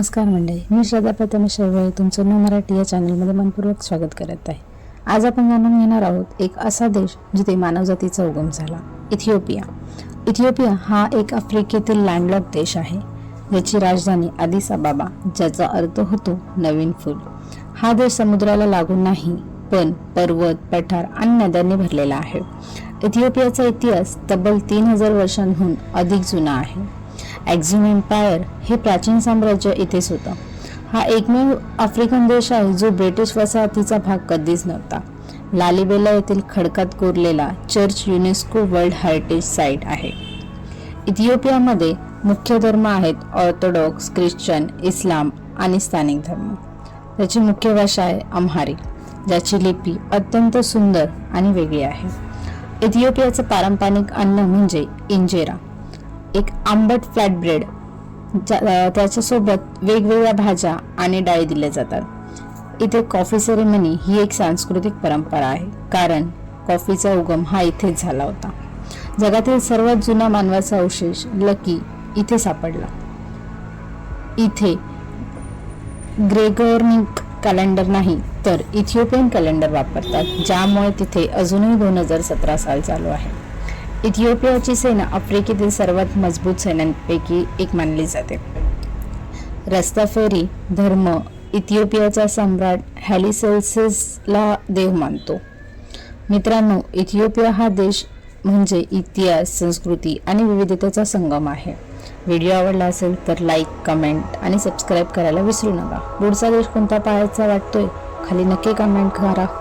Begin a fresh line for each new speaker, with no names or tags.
नमस्कार मंडळी मी श्रद्धा प्रथम शेळवळे तुमचं नो मराठी या चॅनलमध्ये मनपूर्वक स्वागत करत आहे. आज आपण जाणून घेणार आहोत एक असा देश जिथे मानवजातीचा उगम झाला इथिओपिया. इथिओपिया हा एक आफ्रिकेतील लँडलॉक देश आहे ज्याची राजधानी आदिस अबाबा ज्याचा अर्थ होतो नवीन फूल. हा देश समुद्राला लागून नाही पण पर्वत पठार आणि नद्यांनी भरलेला आहे. इथिओपियाचा इतिहास तब्बल तीन हजार वर्षांहून अधिक जुना आहे. ॲक्झिम एम्पायर हे प्राचीन साम्राज्य इथेच होतं. हा एकमेव आफ्रिकन देश आहे जो ब्रिटिश वसाहतीचा भाग कधीच नव्हता. लालिबेला येथील खडकात कोरलेला church UNESCO world heritage site आहे. इथिओपियामध्ये मुख्य धर्म आहेत ऑर्थोडॉक्स ख्रिश्चन इस्लाम आणि स्थानिक धर्म. त्याची मुख्य भाषा आहे अम्हारी ज्याची लिपी अत्यंत सुंदर आणि वेगळी आहे. इथिओपियाचं पारंपरिक अन्न म्हणजे इंजेरा. एक आंबट फ्लॅट ब्रेड त्याच्यासोबत वेगवेगळ्या भाज्या आणि डाळी दिल्या जातात. इथे कॉफी सेरेमनी ही एक सांस्कृतिक परंपरा आहे कारण कॉफीचा उगम हा इथेच झाला होता. जगातील सर्वात जुना मानवाचा अवशेष लकी इथे सापडला. इथे ग्रेगोर्निक कॅलेंडर नाही तर इथिओपियन कॅलेंडर वापरतात ज्यामुळे तिथे अजूनही दोन हजार सतरा साल चालू आहे. इथिओपियाची सेना आफ्रिकेतील सर्वात मजबूत सैन्यांपैकी एक मानली जाते. रस्ता फेरी धर्म इथिओपियाचा सम्राट हॅलिसेल्सेसला देव मानतो. मित्रांनो इथिओपिया हा देश म्हणजे इतिहास संस्कृती आणि विविधतेचा संगम आहे. व्हिडिओ आवडला असेल तर लाईक कमेंट आणि सबस्क्राईब करायला विसरू नका. पुढचा देश कोणता पाहायचा वाटतोय? खाली नक्की कमेंट करा.